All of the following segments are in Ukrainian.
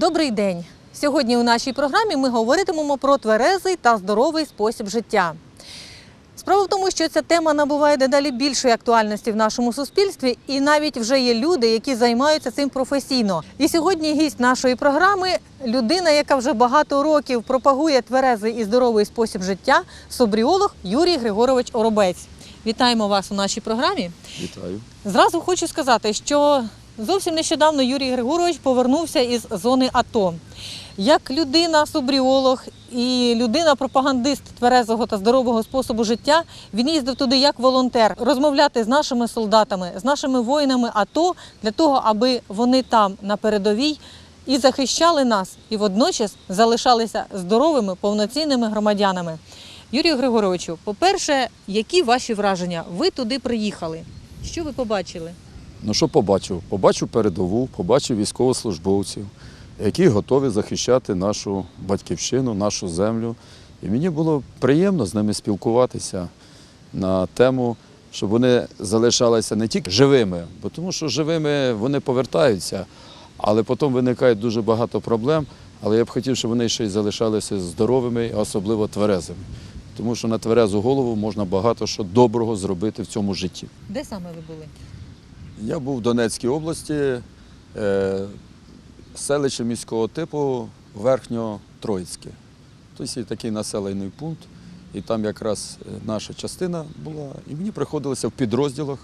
Добрий день! Сьогодні у нашій програмі ми говоритимемо про тверезий та здоровий спосіб життя. Справа в тому, що ця тема набуває дедалі більшої актуальності в нашому суспільстві, і навіть вже є люди, які займаються цим професійно. І сьогодні гість нашої програми людина, яка вже багато років пропагує тверезий і здоровий спосіб життя, собріолог Юрій Григорович Оробець. Вітаємо вас у нашій програмі. Вітаю. Зразу хочу сказати, що зовсім нещодавно Юрій Григорович повернувся із зони АТО. Як людина, субріолог і людина-пропагандист тверезого та здорового способу життя, він їздив туди як волонтер розмовляти з нашими солдатами, з нашими воїнами АТО для того, аби вони там на передовій і захищали нас, і водночас залишалися здоровими, повноцінними громадянами. Юрію Григоровичу, по-перше, які ваші враження? Ви туди приїхали. Що ви побачили? Ну що побачив? Побачив передову, побачив військовослужбовців, які готові захищати нашу батьківщину, нашу землю. І мені було приємно з ними спілкуватися на тему, щоб вони залишалися не тільки живими, бо тому що живими вони повертаються, але потім виникає дуже багато проблем. Але я б хотів, щоб вони ще й залишалися здоровими, а особливо тверезими. Тому що на тверезу голову можна багато що доброго зробити в цьому житті. Де саме ви були? Я був в Донецькій області, е, селище міського типу Верхньо-Троїцьке. Тобто є такий населений пункт, і там якраз е, наша частина була, і мені приходилося в підрозділах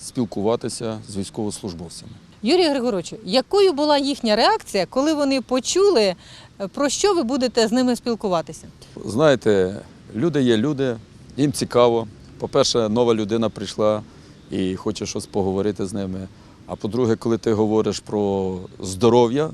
спілкуватися з військовослужбовцями. Юрій Григоровичу, якою була їхня реакція, коли вони почули, е, про що ви будете з ними спілкуватися? Знаєте, люди є люди, їм цікаво. По-перше, нова людина прийшла і хоче щось поговорити з ними. А по-друге, коли ти говориш про здоров'я,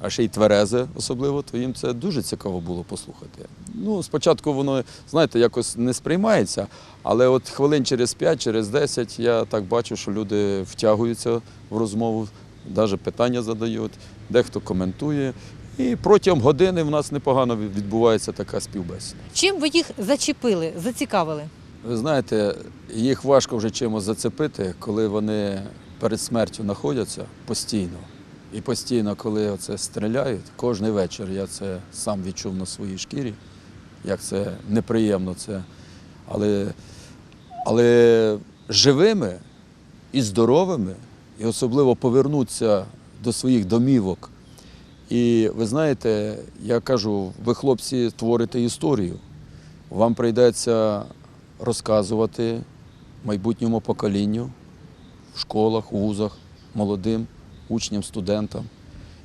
а ще й тверезе особливо, то їм це дуже цікаво було послухати. Ну, спочатку воно, знаєте, якось не сприймається, але от хвилин через 5, через 10 я так бачу, що люди втягуються в розмову, навіть питання задають, дехто коментує. І протягом години в нас непогано відбувається така співбесіда. Чим ви їх зачепили, зацікавили? Ви знаєте, їх важко вже чимось зацепити, коли вони перед смертю знаходяться постійно. І постійно, коли оце стріляють, кожен вечір я це сам відчув на своїй шкірі, як це неприємно це. Але, але живими і здоровими, і особливо повернутися до своїх домівок. І ви знаєте, я кажу, ви, хлопці, творите історію. Вам прийдеться розказувати майбутньому поколінню в школах, вузах, молодим учням, студентам.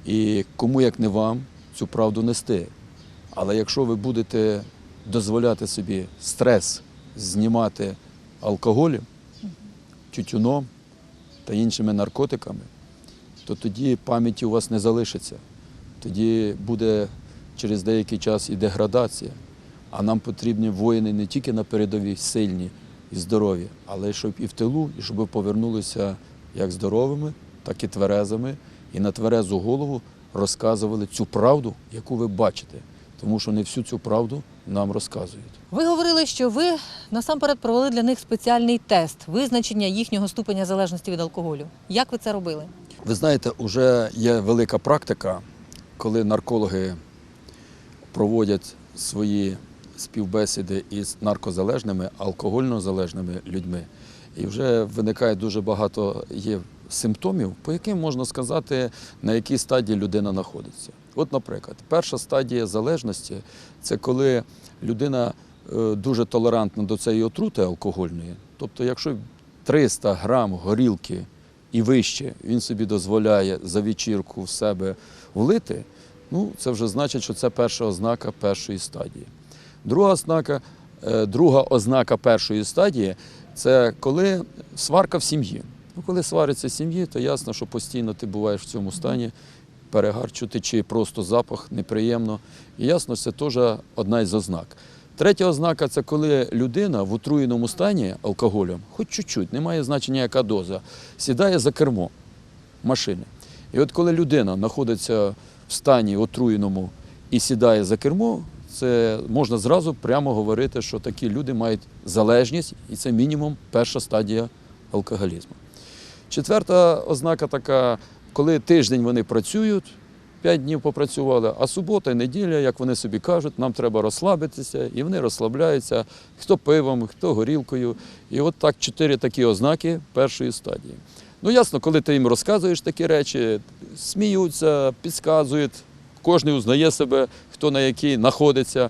І кому як не вам цю правду нести. Але якщо ви будете дозволяти собі стрес знімати алкоголем, тютюном та іншими наркотиками, то тоді пам'яті у вас не залишиться. Тоді буде через деякий час і деградація. А нам потрібні воїни не тільки на передовій сильні і здорові, але щоб і в тилу, і щоб повернулися як здоровими, так і тверезими, і на тверезу голову розказували цю правду, яку ви бачите. Тому що не всю цю правду нам розказують. Ви говорили, що ви насамперед провели для них спеціальний тест визначення їхнього ступеня залежності від алкоголю. Як ви це робили? Ви знаєте, вже є велика практика, коли наркологи проводять свої співбесіди із наркозалежними, алкогольнозалежними людьми. І вже виникає дуже багато є симптомів, по яким можна сказати, на якій стадії людина знаходиться. От, наприклад, перша стадія залежності це коли людина е, дуже толерантна до цієї отрути алкогольної. Тобто, якщо 300 грам горілки і вище він собі дозволяє за вечірку в себе влити, ну це вже значить, що це перша ознака першої стадії. Друга ознака, е, друга ознака першої стадії це коли сварка в сім'ї. Ну, коли свариться в сім'ї, то ясно, що постійно ти буваєш в цьому стані, перегар чути чи просто запах неприємно. І ясно, це теж одна із ознак. Третя ознака це коли людина в отруєному стані алкоголем, хоч чуть-чуть, немає значення, яка доза, сідає за кермо машини. І от коли людина знаходиться в стані отруєному і сідає за кермо, це можна зразу прямо говорити, що такі люди мають залежність, і це мінімум перша стадія алкоголізму. Четверта ознака така, коли тиждень вони працюють, 5 днів попрацювали, а субота і неділя, як вони собі кажуть, нам треба розслабитися, і вони розслабляються, хто пивом, хто горілкою. І от так чотири такі ознаки першої стадії. Ну, ясно, коли ти їм розказуєш такі речі, сміються, підказують, кожен узнає себе, хто на якій знаходиться.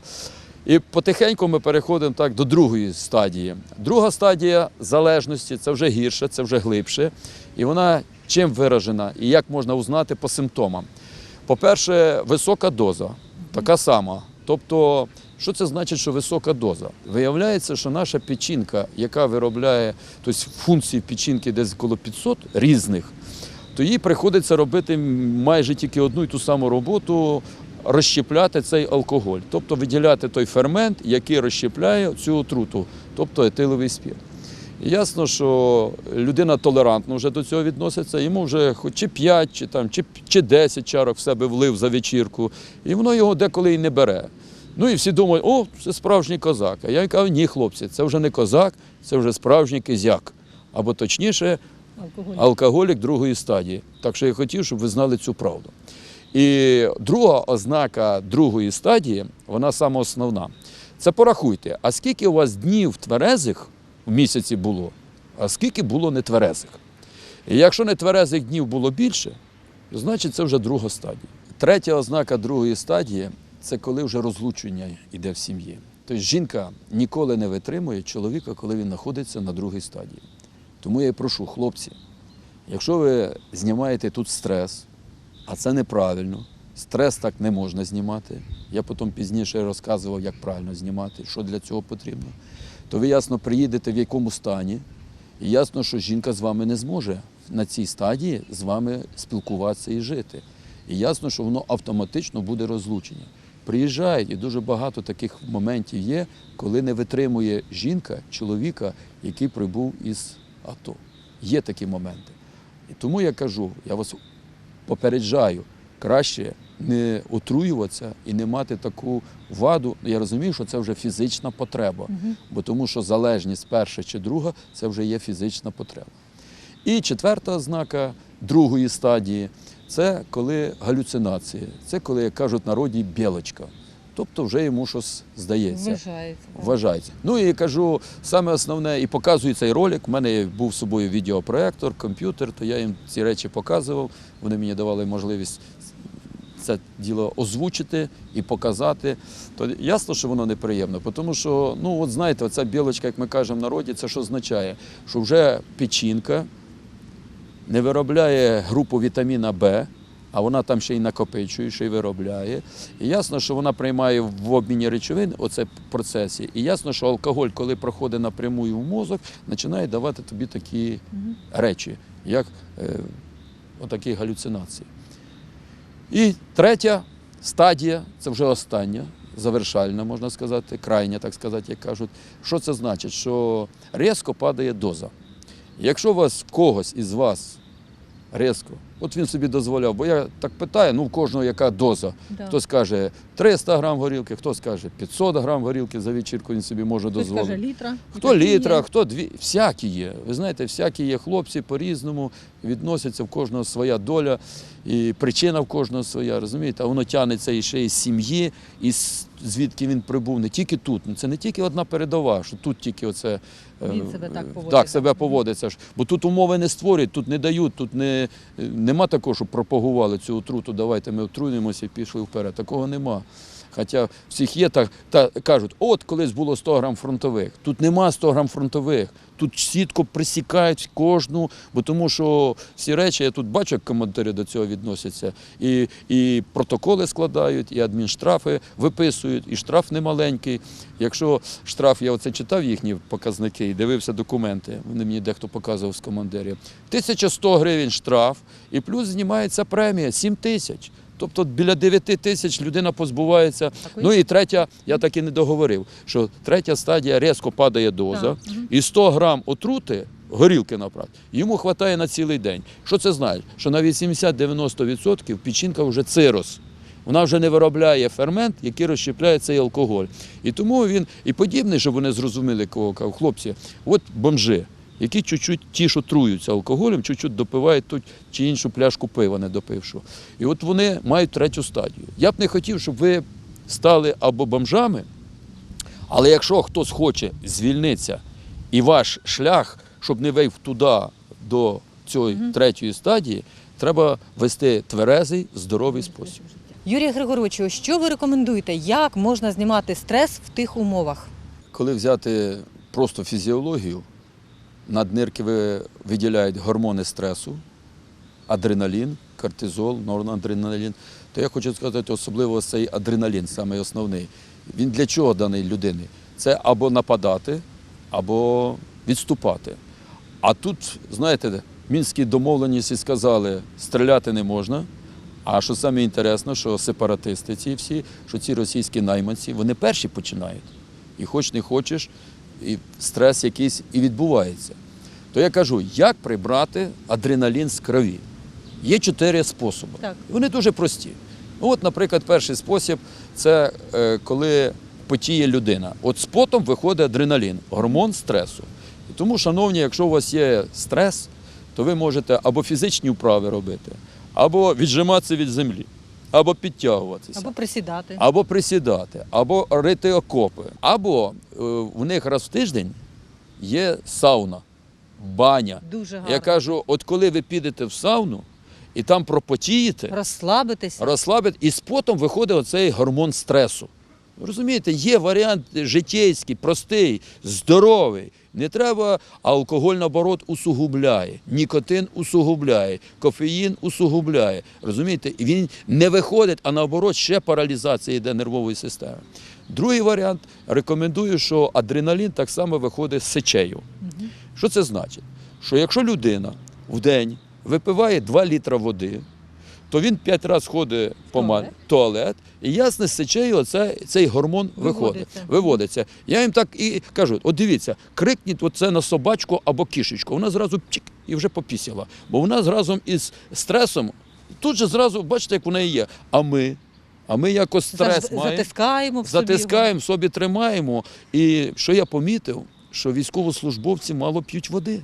І потихеньку ми переходимо так до другої стадії. Друга стадія залежності це вже гірше, це вже глибше. І вона чим виражена і як можна узнати по симптомам. По-перше, висока доза, така сама. Тобто, що це значить, що висока доза? Виявляється, що наша печінка, яка виробляє тобто функції печінки десь коло 500 різних, то їй приходиться робити майже тільки одну і ту саму роботу розщепляти цей алкоголь, тобто виділяти той фермент, який розщепляє цю отруту, тобто етиловий спірт. І ясно, що людина толерантно вже до цього відноситься, йому вже хоч чи 5, чи, там, чи, чи 10 чарок в себе влив за вечірку, і воно його деколи і не бере. Ну і всі думають, о, це справжній козак. А я кажу, ні, хлопці, це вже не козак, це вже справжній кизяк. Або точніше, Алкоголь. алкоголік другої стадії. Так що я хотів, щоб ви знали цю правду. І друга ознака другої стадії, вона саме основна. Це порахуйте, а скільки у вас днів тверезих в місяці було, а скільки було нетверезих. І якщо нетверезих днів було більше, значить це вже друга стадія. Третя ознака другої стадії це коли вже розлучення йде в сім'ї. Тобто жінка ніколи не витримує чоловіка, коли він знаходиться на другій стадії. Тому я і прошу, хлопці, якщо ви знімаєте тут стрес, а це неправильно, стрес так не можна знімати. Я потім пізніше розказував, як правильно знімати, що для цього потрібно. То ви ясно приїдете в якому стані, і ясно, що жінка з вами не зможе на цій стадії з вами спілкуватися і жити. І ясно, що воно автоматично буде розлучення. Приїжджають, і дуже багато таких моментів є, коли не витримує жінка чоловіка, який прибув із АТО. Є такі моменти. І тому я кажу, я вас попереджаю, краще не отруюватися і не мати таку ваду. Я розумію, що це вже фізична потреба, бо тому що залежність перша чи друга це вже є фізична потреба. І четверта ознака другої стадії це коли галюцинації, це коли, як кажуть народі, білочка. Тобто вже йому щось здається. Вважається. Вважається. Ну і кажу, саме основне, і показую цей ролик. У мене був з собою відеопроектор, комп'ютер, то я їм ці речі показував. Вони мені давали можливість це діло озвучити і показати. То ясно, що воно неприємно, тому що, ну от знаєте, оця білочка, як ми кажемо в народі, це що означає? Що вже печінка не виробляє групу вітаміна Б, а вона там ще й накопичує, ще й виробляє. І ясно, що вона приймає в обміні речовин оце процесі. І ясно, що алкоголь, коли проходить напряму в мозок, починає давати тобі такі речі, як е, отакі галюцинації. І третя стадія, це вже остання, завершальна, можна сказати, крайня, так сказати, як кажуть. Що це значить? Що різко падає доза. Якщо у вас когось із вас різко, от він собі дозволяв, бо я так питаю, ну в кожного яка доза. Да. Хтось каже 300 грам горілки, хтось каже 500 грам горілки за вечірку він собі може Хтось дозволити. каже літра. Хто літра, є. хто дві, всякі є. Ви знаєте, всякі є хлопці по-різному, відносяться в кожного своя доля, і причина в кожного своя, розумієте? А воно тягнеться і ще із сім'ї, і з- звідки він прибув, не тільки тут. Ну, Це не тільки одна передова, що тут тільки оце. е, Він себе так поводить. Так, себе поводиться. Бо тут умови не створюють, тут не дають, тут не, нема такого, щоб пропагували цю отруту, давайте ми отруємося і пішли вперед. Такого нема. Хоча всіх є, так, та, кажуть, от колись було 100 грам фронтових. Тут нема 100 грам фронтових. Тут сітко присікають кожну, бо тому що всі речі, я тут бачу, як коментарі до цього відносяться. І, і протоколи складають, і адмінштрафи виписують, і штраф немаленький. Якщо штраф, я оце читав їхні показники і дивився документи, вони мені дехто показував з командирів. 1100 гривень штраф, і плюс знімається премія 7 тисяч. Тобто біля 9 тисяч людина позбувається. Ну і третя, я так і не договорив, що третя стадія різко падає доза, і 100 грам отрути, горілки наприклад, йому вистачає на цілий день. Що це значить? Що на 80-90% печінка вже цирос. Вона вже не виробляє фермент, який розщепляє цей алкоголь. І тому він і подібний, щоб вони зрозуміли, кого хлопці, от бомжи. Які чуть-чуть ті, що труються алкоголем, чуть-чуть допивають ту чи іншу пляшку пива, не допивши. І от вони мають третю стадію. Я б не хотів, щоб ви стали або бомжами, але якщо хтось хоче звільнитися, і ваш шлях, щоб не вийв туди до цієї третьої стадії, треба вести тверезий, здоровий спосіб. Юрій Григоровичу, що ви рекомендуєте? Як можна знімати стрес в тих умовах? Коли взяти просто фізіологію, наднирки ви- виділяють гормони стресу, адреналін, кортизол, норадреналін, то я хочу сказати, особливо цей адреналін, саме основний. Він для чого даний людини? Це або нападати, або відступати. А тут, знаєте, мінські домовленості сказали, стріляти не можна. А що саме інтересно, що сепаратисти ці всі, що ці російські найманці, вони перші починають. І хоч не хочеш, і стрес якийсь і відбувається. То я кажу, як прибрати адреналін з крові? Є чотири способи. Так. Вони дуже прості. Ну, от, наприклад, перший спосіб це е, коли потіє людина. От з потом виходить адреналін, гормон стресу. І тому, шановні, якщо у вас є стрес, то ви можете або фізичні вправи робити, або віджиматися від землі, або підтягуватися. Або присідати. Або присідати, або рити окопи, або е, в них раз в тиждень є сауна, баня. Дуже гарно. Я кажу, от коли ви підете в сауну і там пропотієте, Розслабитися. розслабитись, і з потом виходить оцей гормон стресу. Розумієте, є варіант життєйський, простий, здоровий. Не треба, а алкоголь, наоборот, усугубляє, нікотин усугубляє, кофеїн усугубляє. Розумієте, він не виходить, а наоборот, ще паралізація йде нервової системи. Другий варіант рекомендую, що адреналін так само виходить з сечею. Що це значить? Що якщо людина в день випиває 2 літра води, то він 5 разів ходить по Туалет. туалет, і ясно, з сечею оце, цей гормон виходить, Виводиться. виводиться. Я їм так і кажу: от дивіться, крикніть оце на собачку або кішечку. Вона зразу чик і вже попісила. Бо вона зразу із стресом, тут же зразу, бачите, як вона і є. А ми, а ми якось стрес маємо Затискаємо в собі. затискаємо, собі тримаємо. І що я помітив, що військовослужбовці мало п'ють води.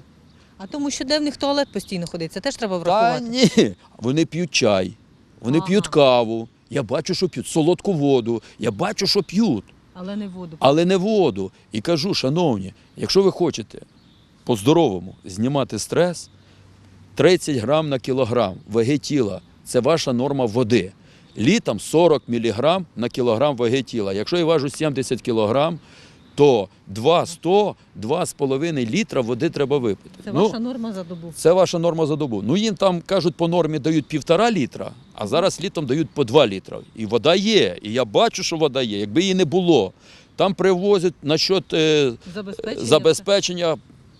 А тому що де в них туалет постійно ходить, це теж треба Та врахувати. ні, вони п'ють чай, вони Ага. п'ють каву. Я бачу, що п'ють солодку воду. Я бачу, що п'ють, Але не воду. але не воду. І кажу, шановні, якщо ви хочете по-здоровому знімати стрес, 30 грам на кілограм ваги тіла це ваша норма води. Літом 40 мг на кілограм ваги тіла. Якщо я важу 70 кілограм, то 2,100, 2,5 літра води треба випити. Це Ну, ваша норма за добу. це ваша норма за добу. Ну їм там кажуть, по нормі дають півтора літра, а зараз літом дають по два літра. І вода є. І я бачу, що вода є. Якби її не було, там привозять насчет е, Забезпечення. забезпечення.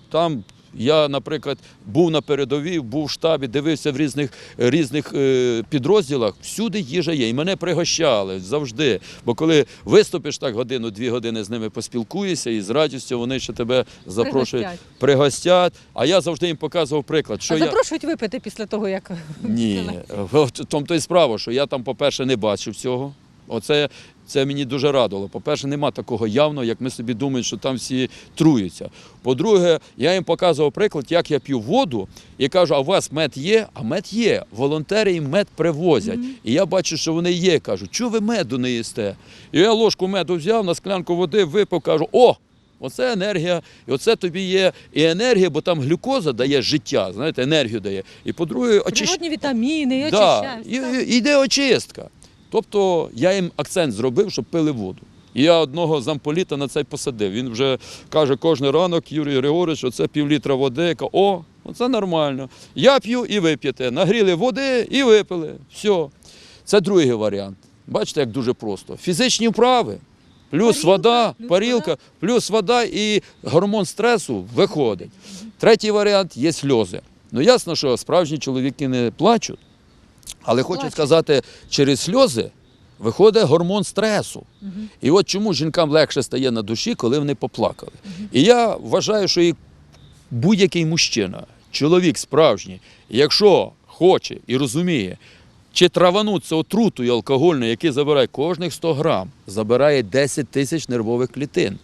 Там я, наприклад, був на передовій, був в штабі, дивився в різних, різних е, підрозділах. Всюди їжа є. І мене пригощали завжди. Бо коли виступиш так годину-дві години з ними поспілкуєшся, і з радістю вони ще тебе запрошують, Пригостять. пригостять. А я завжди їм показував приклад, що а я. запрошують випити після того, як Ні, в тому то й справа, що я там, по-перше, не бачив цього. Оце це мені дуже радило. По-перше, нема такого явного, як ми собі думаємо, що там всі труються. По-друге, я їм показував приклад, як я п'ю воду і кажу, а у вас мед є? А мед є. Волонтери їм мед привозять. І я бачу, що вони є. Кажу, чого ви меду не їсте? І я ложку меду взяв, на склянку води випив, кажу, о! Оце енергія, і оце тобі є і енергія, бо там глюкоза дає життя, знаєте, енергію дає. І по-друге, очищ... природні вітаміни, і Да, очищають. і, і йде очистка. Тобто я їм акцент зробив, щоб пили воду. І я одного замполіта на це посадив. Він вже каже кожен ранок, Юрій Григорович, оце півлітра води. Я кажу, О, оце нормально. Я п'ю і ви п'єте. Нагріли води і випили. Все. Це другий варіант. Бачите, як дуже просто. Фізичні вправи, плюс Парілка, вода, плюс парілка, плюс вода і гормон стресу виходить. Третій варіант є сльози. Ну ясно, що справжні чоловіки не плачуть. Але хочу сказати, через сльози виходить гормон стресу. І от чому жінкам легше стає на душі, коли вони поплакали. І я вважаю, що і будь-який мужчина, чоловік справжній, якщо хоче і розуміє, чи травануться отрутою алкогольною, який забирає кожних 100 грам, забирає 10 тисяч нервових клітин.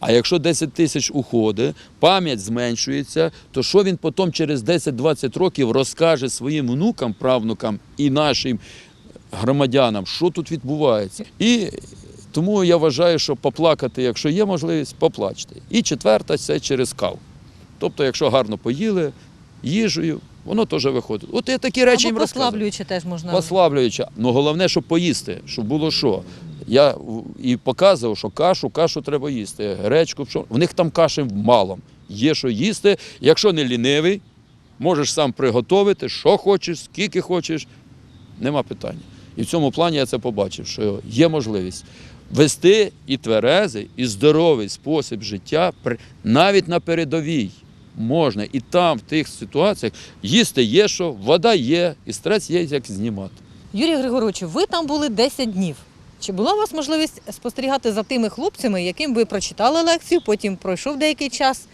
А якщо 10 тисяч уходить, пам'ять зменшується, то що він потім через 10-20 років розкаже своїм внукам, правнукам і нашим громадянам, що тут відбувається. І тому я вважаю, що поплакати, якщо є можливість, поплачте. І четверта це через кав. Тобто, якщо гарно поїли, їжею, воно теж виходить. От я такі речі їм розказую. послаблюючи теж можна. Послаблюючи. Ну головне, щоб поїсти, щоб було що. Я і показував, що кашу, кашу треба їсти. Гречку. В них там каші мало. Є що їсти. Якщо не лінивий, можеш сам приготувати, що хочеш, скільки хочеш. Нема питання. І в цьому плані я це побачив, що є можливість вести і тверезий, і здоровий спосіб життя навіть на передовій. Можна і там, в тих ситуаціях, їсти є що, вода є, і стрес є, як знімати. Юрій Григорович, ви там були 10 днів. Чи була у вас можливість спостерігати за тими хлопцями, яким ви прочитали лекцію, потім пройшов деякий час?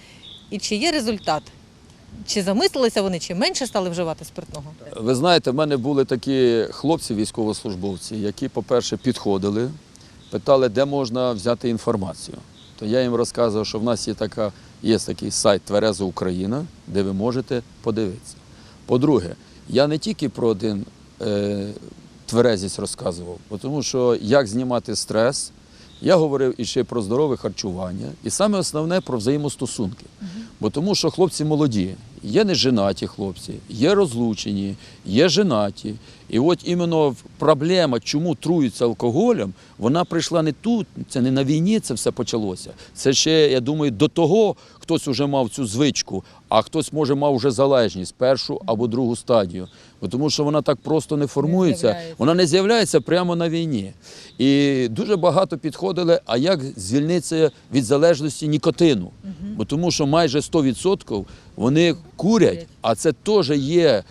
І чи є результат? Чи замислилися вони, чи менше стали вживати спиртного? Ви знаєте, в мене були такі хлопці, військовослужбовці, які, по-перше, підходили, питали, де можна взяти інформацію. То я їм розказував, що в нас є, така, є такий сайт Твереза Україна, де ви можете подивитися. По-друге, я не тільки про один е, тверезість розказував, тому що як знімати стрес, я говорив і ще про здорове харчування, і саме основне про взаємостосунки. Бо тому що хлопці молоді, є неженаті хлопці, є розлучені, є женаті. І от іменно проблема, чому труються алкоголем, вона прийшла не тут, це не на війні це все почалося. Це ще, я думаю, до того хтось вже мав цю звичку, а хтось, може, мав вже залежність, першу або другу стадію. Бо тому що вона так просто не формується, з'являється. вона не з'являється прямо на війні. І дуже багато підходили, а як звільнитися від залежності нікотину? Бо тому що майже 100% вони курять, а це теж є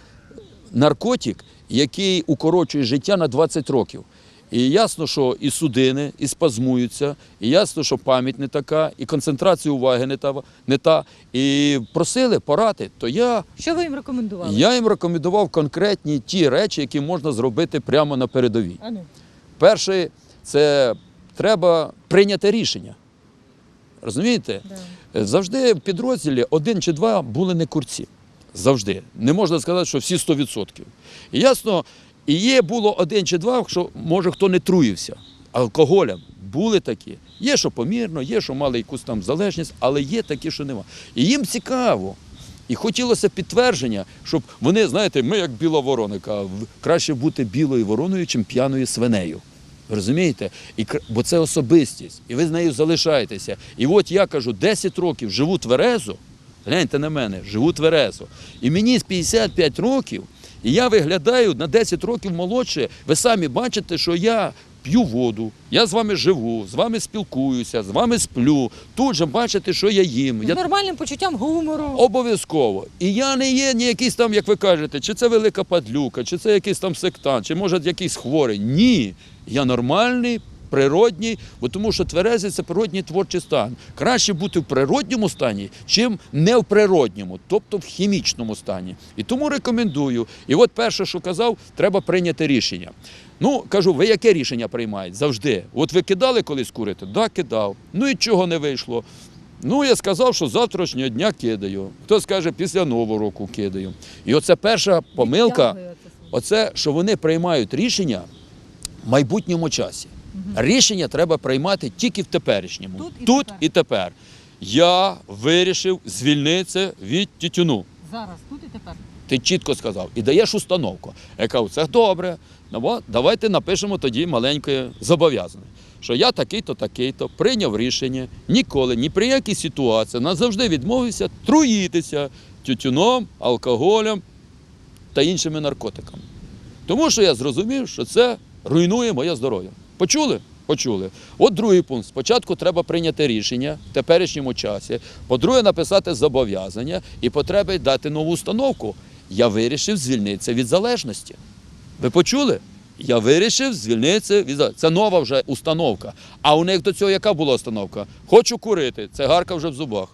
наркотик, який укорочує життя на 20 років. І ясно, що і судини, і спазмуються, і ясно, що пам'ять не така, і концентрація уваги не та, не та. І просили поради, то я Що ви їм рекомендували? я їм рекомендував конкретні ті речі, які можна зробити прямо на передовій. А ну. Перше, це треба прийняти рішення. Розумієте? Да. Завжди в підрозділі один чи два були не курці. Завжди. Не можна сказати, що всі 100%. І ясно, і є було один чи два, що може хто не труївся алкоголем. Були такі. Є, що помірно, є, що мали якусь там залежність, але є такі, що нема. І їм цікаво. І хотілося підтвердження, щоб вони, знаєте, ми як біла вороника, краще бути білою вороною, чим п'яною свинею. Розумієте? І, бо це особистість, і ви з нею залишаєтеся. І от я кажу, 10 років живу тверезо, гляньте на мене, живу тверезо. І мені з 55 років, і я виглядаю на 10 років молодше. Ви самі бачите, що я п'ю воду, я з вами живу, з вами спілкуюся, з вами сплю. Тут же бачите, що я їм. З Я нормальним почуттям гумору. Обов'язково. І я не є ні якийсь там, як ви кажете, чи це велика падлюка, чи це якийсь там сектант, чи може якийсь хворий. Ні. Я нормальний, природній, бо тому що тверезий це природній творчий стан. Краще бути в природньому стані, чим не в природньому, тобто в хімічному стані. І тому рекомендую. І от перше, що казав, треба прийняти рішення. Ну, кажу, ви яке рішення приймаєте? Завжди. От ви кидали колись курити? Да, кидав. Ну і чого не вийшло? Ну, я сказав, що завтрашнього дня кидаю. Хто скаже, після Нового року кидаю. І оце перша помилка, оце, що вони приймають рішення в майбутньому часі. Рішення треба приймати тільки в теперішньому. Тут і Тут тепер. і тепер. Я вирішив звільнитися від тютюну. Зараз, тут і тепер. Ти чітко сказав, і даєш установку. Я кажу, це добре. Ну, от, давайте напишемо тоді маленьке зобов'язання. Що я такий-то, такий-то прийняв рішення ніколи, ні при якій ситуації назавжди відмовився труїтися тютюном, алкоголем та іншими наркотиками. Тому що я зрозумів, що це руйнує моє здоров'я. Почули? Почули. От другий пункт. Спочатку треба прийняти рішення в теперішньому часі. По-друге, написати зобов'язання і потреби дати нову установку. Я вирішив звільнитися від залежності. Ви почули? Я вирішив звільнитися від залежності. Це нова вже установка. А у них до цього яка була установка? Хочу курити. Це гарка вже в зубах.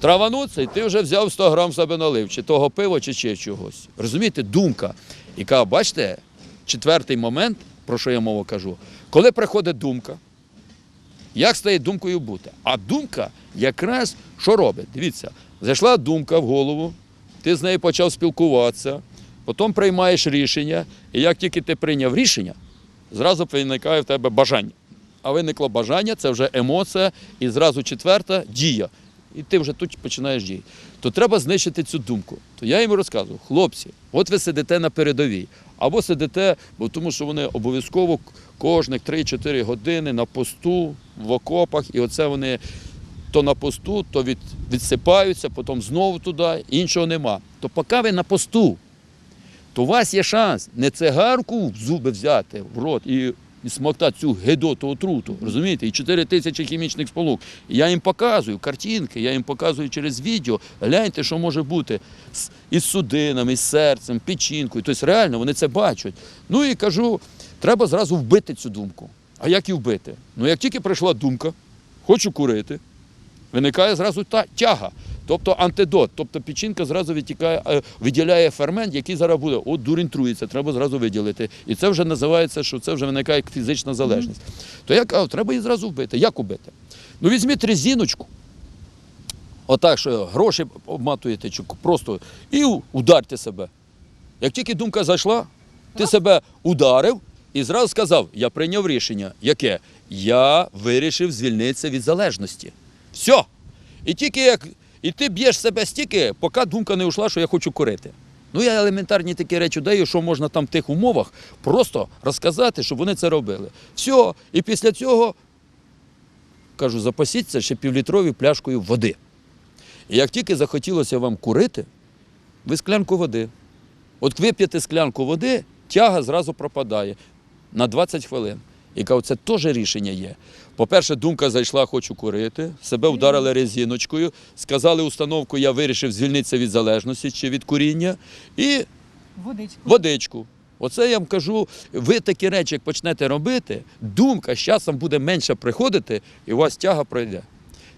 Травануться, і ти вже взяв 100 грам себе налив, чи того пива, чи ще чогось. Розумієте, думка, яка, бачите, четвертий момент, про що я мову кажу, коли приходить думка, Як тією думкою бути? А думка якраз що робить? Дивіться, зайшла думка в голову, ти з нею почав спілкуватися, потім приймаєш рішення, і як тільки ти прийняв рішення, зразу виникає в тебе бажання. А виникло бажання, це вже емоція, і зразу четверта дія. І ти вже тут починаєш діяти. То треба знищити цю думку. То я їм розказую, хлопці, от ви сидите на передовій, або сидите, бо тому що вони обов'язково кожних 3-4 години на посту, в окопах, і оце вони то на посту, то від, відсипаються, потім знову туди, іншого нема. То поки ви на посту, то у вас є шанс не цигарку в зуби взяти в рот і, смоктати цю гидоту отруту, розумієте? І 4 тисячі хімічних сполук. Я їм показую картинки, я їм показую через відео. Гляньте, що може бути із судинами, із серцем, печінкою. Тобто реально вони це бачать. Ну і кажу, треба зразу вбити цю думку. А як її вбити? Ну як тільки прийшла думка, хочу курити, виникає зразу та тяга. Тобто антидот, тобто печінка зразу відтікає, е, виділяє фермент, який зараз буде. От дурень труїться, треба зразу виділити. І це вже називається, що це вже виникає фізична залежність. То я кажу, треба її зразу вбити. Як убити? Ну візьміть резиночку, отак, що гроші обматуєте, чи просто і ударте себе. Як тільки думка зайшла, ти себе ударив і зразу сказав: я прийняв рішення. Яке? Я вирішив звільнитися від залежності. Все. І тільки як. І ти б'єш себе стільки, поки думка не йшла, що я хочу курити. Ну, я елементарні такі речі даю, що можна там в тих умовах просто розказати, щоб вони це робили. Все. І після цього кажу, запасіться ще півлітровою пляшкою води. І як тільки захотілося вам курити, ви склянку води. От вип'єте склянку води, тяга зразу пропадає на 20 хвилин. Кажу, це теж рішення є. По-перше, думка зайшла, хочу курити, себе вдарили резиночкою, сказали установку, я вирішив звільнитися від залежності чи від куріння, і Водичку. водичку. Оце я вам кажу, ви такі речі, як почнете робити, думка з часом буде менше приходити, і у вас тяга пройде.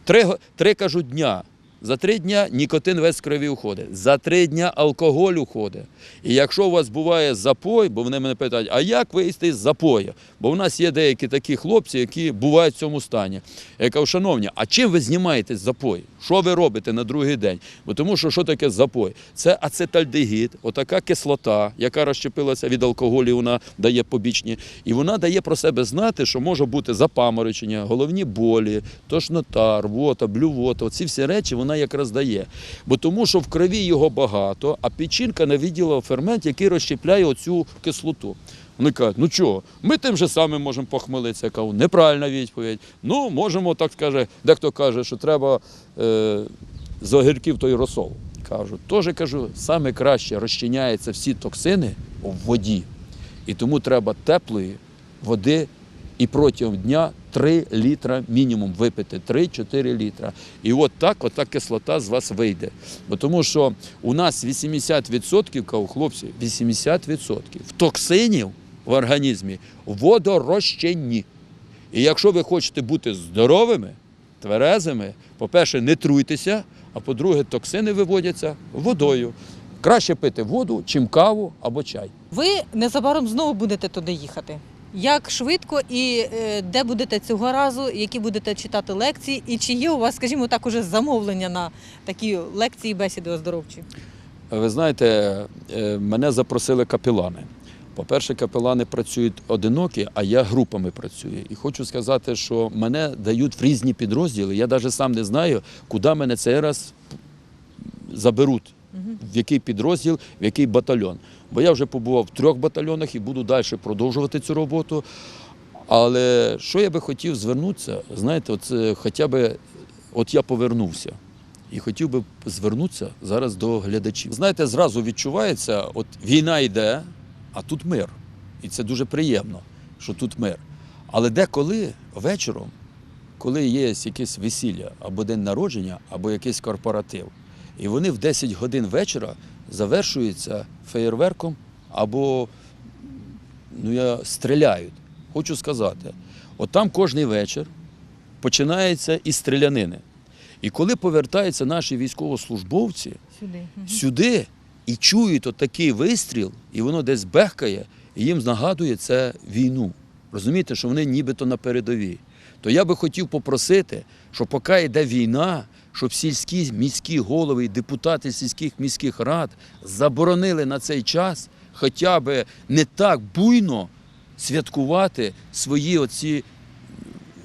Три, три кажу, дня. За три дня нікотин весь з крові уходить. За три дня алкоголь уходить. І якщо у вас буває запой, бо вони мене питають, а як вийти з запою? Бо в нас є деякі такі хлопці, які бувають в цьому стані. Я кажу, шановні, а чим ви знімаєтесь з? Що ви робите на другий день? Бо тому що що таке запой? Це ацетальдегід, отака кислота, яка розщепилася від алкоголю, вона дає побічні. І вона дає про себе знати, що може бути запаморочення, головні болі, тошнота, рвота, блювота. Оці всі речі вона якраз дає. Бо тому що в крові його багато, а печінка не виділа фермент, який розщепляє оцю кислоту. Вони кажуть, ну чого, ми тим же самим можемо похмелитися. Я неправильна відповідь. Ну, можемо, так скаже, дехто каже, що треба е, з огірків той розсол. Кажу, теж кажу, саме краще розчиняються всі токсини в воді. І тому треба теплої води і протягом дня 3 літра мінімум випити, 3-4 літра. І от так, от та кислота з вас вийде. Бо тому що у нас 80%, кажу, хлопці, 80% токсинів в організмі водорозчинні. І якщо ви хочете бути здоровими, тверезими, по-перше, не труйтеся, а по-друге, токсини виводяться водою. Краще пити воду, чим каву або чай. Ви незабаром знову будете туди їхати. Як швидко і е, де будете цього разу, які будете читати лекції, і чи є у вас, скажімо так, уже замовлення на такі лекції, бесіди оздоровчі? Ви знаєте, е, мене запросили капелани. По-перше, капелани працюють одинокі, а я групами працюю. І хочу сказати, що мене дають в різні підрозділи. Я навіть сам не знаю, куди мене цей раз заберуть, в який підрозділ, в який батальйон. Бо я вже побував в трьох батальйонах і буду далі продовжувати цю роботу. Але що я би хотів звернутися, знаєте, от, е, хоча б от я повернувся. І хотів би звернутися зараз до глядачів. Знаєте, зразу відчувається, от війна йде, а тут мир. І це дуже приємно, що тут мир. Але деколи вечором, коли є якесь весілля або день народження, або якийсь корпоратив, і вони в 10 годин вечора завершуються феєрверком або ну, я, стріляють. Хочу сказати, от там кожний вечір починається із стрілянини. І коли повертаються наші військовослужбовці Сюди. сюди і чують от такий вистріл, і воно десь бехкає, і їм нагадує це війну. Розумієте, що вони нібито на передовій. то я би хотів попросити, що поки йде війна, щоб сільські міські голови і депутати сільських міських рад заборонили на цей час хоча б не так буйно святкувати свої оці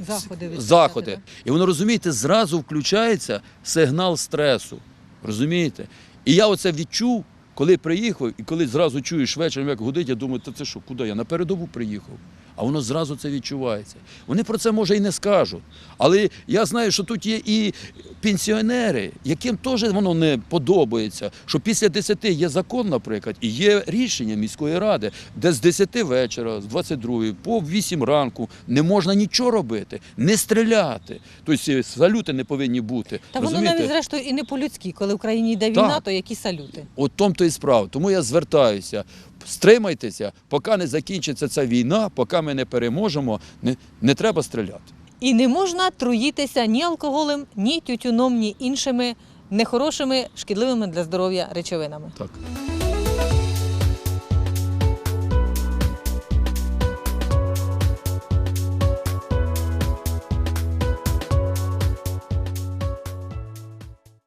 Заходи. заходи. І воно розумієте, зразу включається сигнал стресу. Розумієте? І я оце відчув, коли приїхав, і коли зразу чуєш вечором, як гудить, я думаю, та це що, куди? Я на передову приїхав. А воно зразу це відчувається. Вони про це може і не скажуть. Але я знаю, що тут є і пенсіонери, яким теж воно не подобається. Що після 10 є закон, наприклад, і є рішення міської ради, де з 10 вечора, з 22 по 8 ранку не можна нічого робити, не стріляти. Тобто е, салюти не повинні бути. Та воно розумієте? навіть зрештою і не по-людськи, коли в країні йде війна, Так. то які салюти. От том то і справа. Тому я звертаюся. Стримайтеся, поки не закінчиться ця війна, поки ми не переможемо, не, не треба стріляти. І не можна труїтися ні алкоголем, ні тютюном, ні іншими нехорошими, шкідливими для здоров'я речовинами. Так.